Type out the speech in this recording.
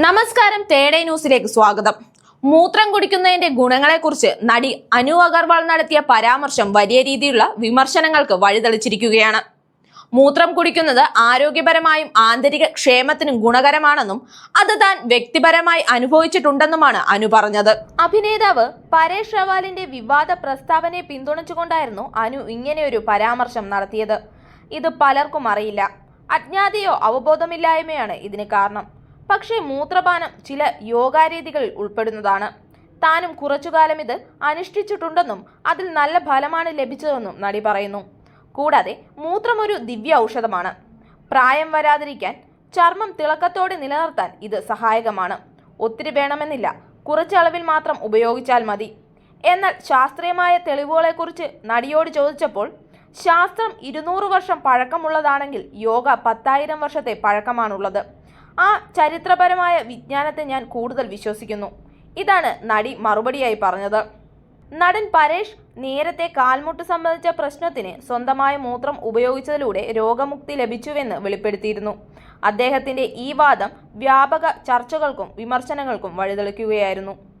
നമസ്കാരം തേടേ ന്യൂസിലേക്ക് സ്വാഗതം. മൂത്രം കുടിക്കുന്നതിന്റെ ഗുണങ്ങളെക്കുറിച്ച് നടി അനു അഗർവാൾ നടത്തിയ പരാമർശം വലിയ രീതിയിലുള്ള വിമർശനങ്ങൾക്ക് വഴിതെളിച്ചിരിക്കുകയാണ്. മൂത്രം കുടിക്കുന്നത് ആരോഗ്യപരമായും ആന്തരിക ക്ഷേമത്തിനും ഗുണകരമാണെന്നും അത് താൻ വ്യക്തിപരമായി അനുഭവിച്ചിട്ടുണ്ടെന്നുമാണ് അനു പറഞ്ഞത്. അഭിനേതാവ് പരേഷ് റവാലിന്റെ വിവാദ പ്രസ്താവനയെ പിന്തുണച്ചുകൊണ്ടായിരുന്നു അനു ഇങ്ങനെയൊരു പരാമർശം നടത്തിയത്. ഇത് പലർക്കും അറിയില്ല. അജ്ഞാതിയോ അവബോധമില്ലായ്മയാണ് ഇതിന് കാരണം. പക്ഷേ മൂത്രപാനം ചില യോഗാരീതികളിൽ ഉൾപ്പെടുന്നതാണ്. താനും കുറച്ചുകാലം ഇത് അനുഷ്ഠിച്ചിട്ടുണ്ടെന്നും അതിൽ നല്ല ഫലമാണ് ലഭിച്ചതെന്നും നടി പറയുന്നു. കൂടാതെ മൂത്രം ഒരു ദിവ്യ ഔഷധമാണ്. പ്രായം വരാതിരിക്കാൻ ചർമ്മം തിളക്കത്തോടെ നിലനിർത്താൻ ഇത് സഹായകമാണ്. ഒത്തിരി വേണമെന്നില്ല. കുറച്ച് അളവിൽ മാത്രം ഉപയോഗിച്ചാൽ മതി. എന്നാൽ ശാസ്ത്രീയമായ തെളിവുകളെക്കുറിച്ച് നടിയോട് ചോദിച്ചപ്പോൾ ശാസ്ത്രം ഇരുന്നൂറ് വർഷം പഴക്കമുള്ളതാണെങ്കിൽ യോഗ പത്തായിരം വർഷത്തെ പഴക്കമാണുള്ളത്. ആ ചരിത്രപരമായ വിജ്ഞാനത്തെ ഞാൻ കൂടുതൽ വിശ്വസിക്കുന്നു. ഇതാണ് നടി മറുപടിയായി പറഞ്ഞത്. നടൻ പരേഷ് നേരത്തെ കാൽമുട്ട് സംബന്ധിച്ച പ്രശ്നത്തിന് സ്വന്തമായ മൂത്രം ഉപയോഗിച്ചതിലൂടെ രോഗമുക്തി ലഭിച്ചുവെന്ന് വെളിപ്പെടുത്തിയിരുന്നു. അദ്ദേഹത്തിന്റെ ഈ വാദം വ്യാപക ചർച്ചകൾക്കും വിമർശനങ്ങൾക്കും വഴിതെളിക്കുകയായിരുന്നു.